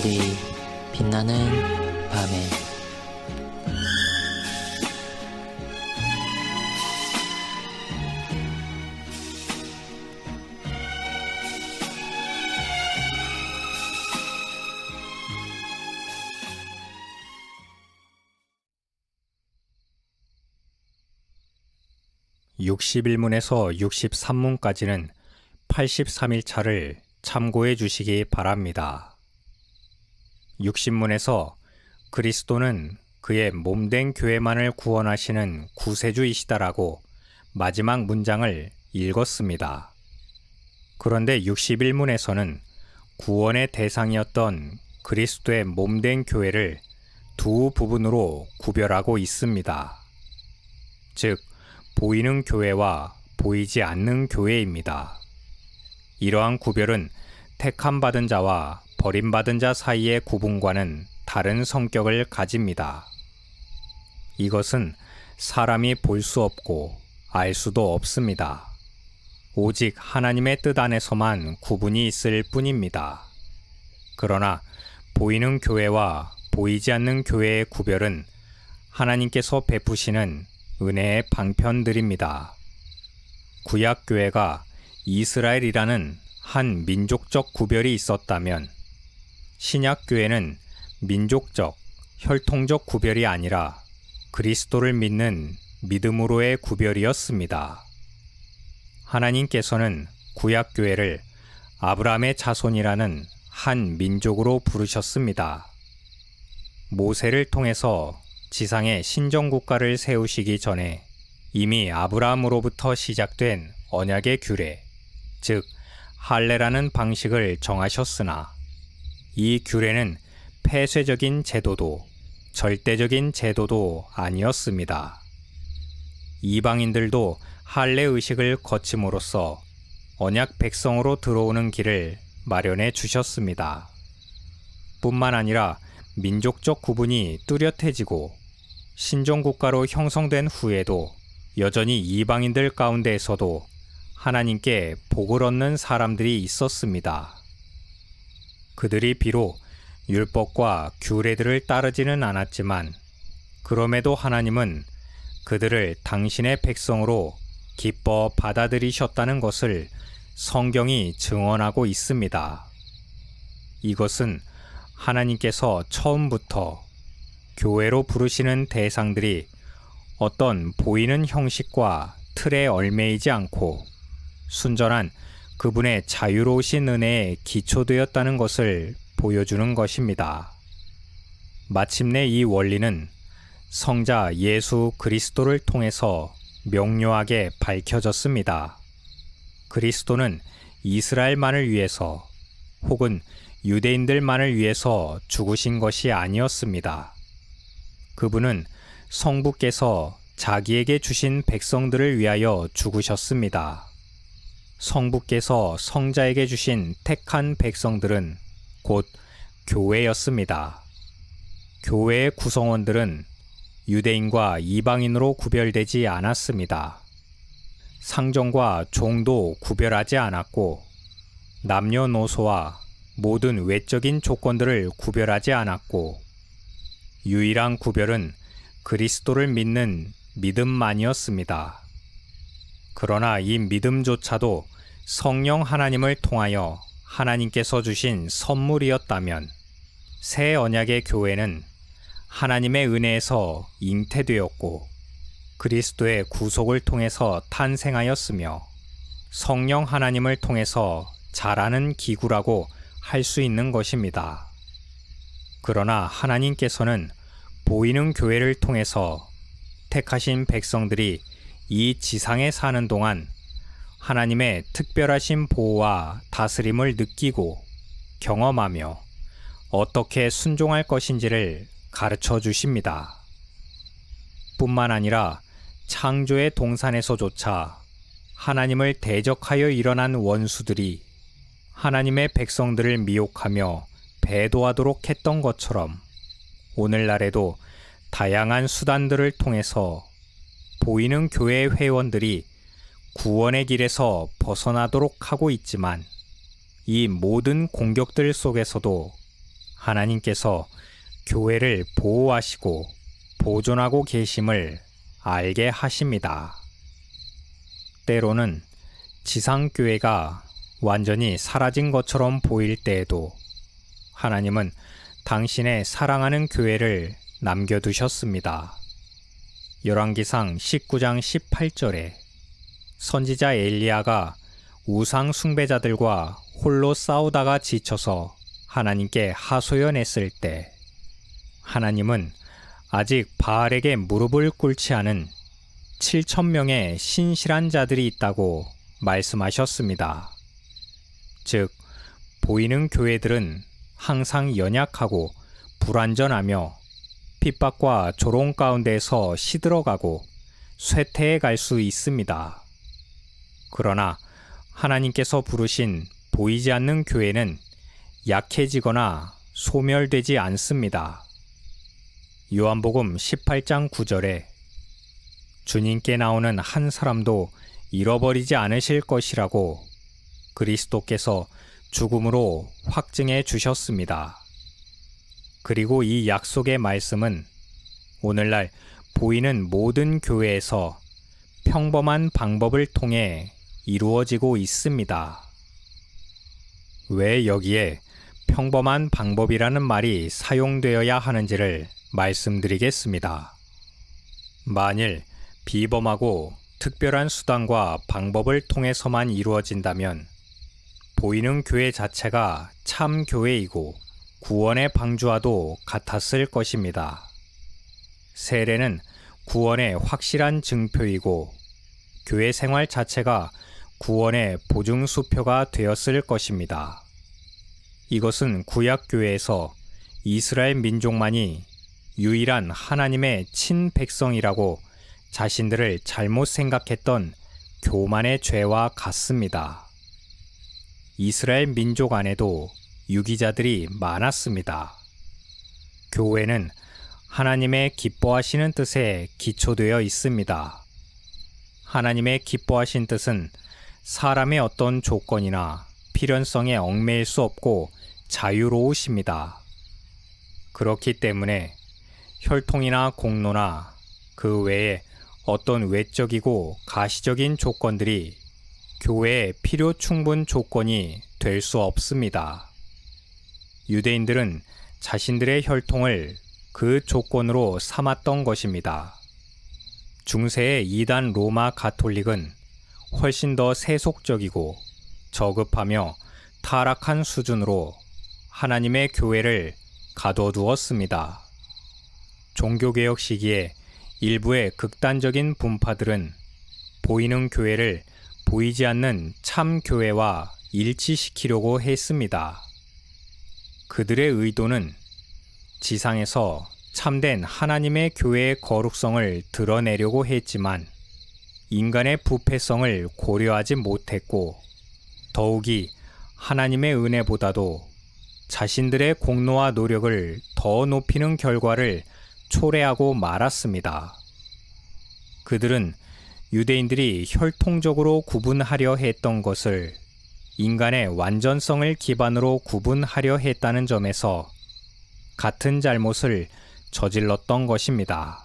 별이 빛나는 밤에 육십일 문에서 63문까지는 83일 차를 참고해 주시기 바랍니다. 60문에서 그리스도는 그의 몸된 교회만을 구원하시는 구세주이시다라고 마지막 문장을 읽었습니다. 그런데 61문에서는 구원의 대상이었던 그리스도의 몸된 교회를 두 부분으로 구별하고 있습니다. 즉, 보이는 교회와 보이지 않는 교회입니다. 이러한 구별은 택함 받은 자와 버림받은 자 사이의 구분과는 다른 성격을 가집니다. 이것은 사람이 볼 수 없고 알 수도 없습니다. 오직 하나님의 뜻 안에서만 구분이 있을 뿐입니다. 그러나 보이는 교회와 보이지 않는 교회의 구별은 하나님께서 베푸시는 은혜의 방편들입니다. 구약교회가 이스라엘이라는 한 민족적 구별이 있었다면 신약교회는 민족적, 혈통적 구별이 아니라 그리스도를 믿는 믿음으로의 구별이었습니다. 하나님께서는 구약교회를 아브라함의 자손이라는 한 민족으로 부르셨습니다. 모세를 통해서 지상의 신정국가를 세우시기 전에 이미 아브라함으로부터 시작된 언약의 규례, 즉 할례라는 방식을 정하셨으나 이 규례는 폐쇄적인 제도도 절대적인 제도도 아니었습니다. 이방인들도 할례 의식을 거침으로써 언약 백성으로 들어오는 길을 마련해 주셨습니다. 뿐만 아니라 민족적 구분이 뚜렷해지고 신종국가로 형성된 후에도 여전히 이방인들 가운데에서도 하나님께 복을 얻는 사람들이 있었습니다. 그들이 비록 율법과 규례들을 따르지는 않았지만 그럼에도 하나님은 그들을 당신의 백성으로 기뻐 받아들이셨다는 것을 성경이 증언하고 있습니다. 이것은 하나님께서 처음부터 교회로 부르시는 대상들이 어떤 보이는 형식과 틀에 얽매이지 않고 순전한 그분의 자유로우신 은혜에 기초되었다는 것을 보여주는 것입니다. 마침내 이 원리는 성자 예수 그리스도를 통해서 명료하게 밝혀졌습니다. 그리스도는 이스라엘만을 위해서 혹은 유대인들만을 위해서 죽으신 것이 아니었습니다. 그분은 성부께서 자기에게 주신 백성들을 위하여 죽으셨습니다. 성부께서 성자에게 주신 택한 백성들은 곧 교회였습니다. 교회의 구성원들은 유대인과 이방인으로 구별되지 않았습니다. 상정과 종도 구별하지 않았고 남녀노소와 모든 외적인 조건들을 구별하지 않았고 유일한 구별은 그리스도를 믿는 믿음만이었습니다. 그러나 이 믿음조차도 성령 하나님을 통하여 하나님께서 주신 선물이었다면 새 언약의 교회는 하나님의 은혜에서 잉태되었고 그리스도의 구속을 통해서 탄생하였으며 성령 하나님을 통해서 자라는 기구라고 할 수 있는 것입니다. 그러나 하나님께서는 보이는 교회를 통해서 택하신 백성들이 이 지상에 사는 동안 하나님의 특별하신 보호와 다스림을 느끼고 경험하며 어떻게 순종할 것인지를 가르쳐 주십니다. 뿐만 아니라 창조의 동산에서조차 하나님을 대적하여 일어난 원수들이 하나님의 백성들을 미혹하며 배도하도록 했던 것처럼 오늘날에도 다양한 수단들을 통해서 보이는 교회 회원들이 구원의 길에서 벗어나도록 하고 있지만 이 모든 공격들 속에서도 하나님께서 교회를 보호하시고 보존하고 계심을 알게 하십니다. 때로는 지상교회가 완전히 사라진 것처럼 보일 때에도 하나님은 당신의 사랑하는 교회를 남겨두셨습니다. 열왕기상 19장 18절에 선지자 엘리야가 우상 숭배자들과 홀로 싸우다가 지쳐서 하나님께 하소연했을 때 하나님은 아직 바알에게 무릎을 꿇지 않은 7천 명의 신실한 자들이 있다고 말씀하셨습니다. 즉 보이는 교회들은 항상 연약하고 불완전하며 핍박과 조롱 가운데서 시들어가고 쇠퇴해 갈 수 있습니다. 그러나 하나님께서 부르신 보이지 않는 교회는 약해지거나 소멸되지 않습니다. 요한복음 18장 9절에 주님께 나오는 한 사람도 잃어버리지 않으실 것이라고 그리스도께서 죽음으로 확증해 주셨습니다. 그리고 이 약속의 말씀은 오늘날 보이는 모든 교회에서 평범한 방법을 통해 이루어지고 있습니다. 왜 여기에 평범한 방법이라는 말이 사용되어야 하는지를 말씀드리겠습니다. 만일 비범하고 특별한 수단과 방법을 통해서만 이루어진다면 보이는 교회 자체가 참 교회이고 구원의 방주와도 같았을 것입니다. 세례는 구원의 확실한 증표이고 교회 생활 자체가 구원의 보증 수표가 되었을 것입니다. 이것은 구약교회에서 이스라엘 민족만이 유일한 하나님의 친백성이라고 자신들을 잘못 생각했던 교만의 죄와 같습니다. 이스라엘 민족 안에도 유기자들이 많았습니다. 교회는 하나님의 기뻐하시는 뜻에 기초되어 있습니다. 하나님의 기뻐하신 뜻은 사람의 어떤 조건이나 필연성에 얽매일 수 없고 자유로우십니다. 그렇기 때문에 혈통이나 공로나 그 외에 어떤 외적이고 가시적인 조건들이 교회의 필요 충분 조건이 될 수 없습니다. 유대인들은 자신들의 혈통을 그 조건으로 삼았던 것입니다. 중세의 이단 로마 가톨릭은 훨씬 더 세속적이고 저급하며 타락한 수준으로 하나님의 교회를 가둬두었습니다. 종교개혁 시기에 일부의 극단적인 분파들은 보이는 교회를 보이지 않는 참 교회와 일치시키려고 했습니다. 그들의 의도는 지상에서 참된 하나님의 교회의 거룩성을 드러내려고 했지만 인간의 부패성을 고려하지 못했고 더욱이 하나님의 은혜보다도 자신들의 공로와 노력을 더 높이는 결과를 초래하고 말았습니다. 그들은 유대인들이 혈통적으로 구분하려 했던 것을 인간의 완전성을 기반으로 구분하려 했다는 점에서 같은 잘못을 저질렀던 것입니다.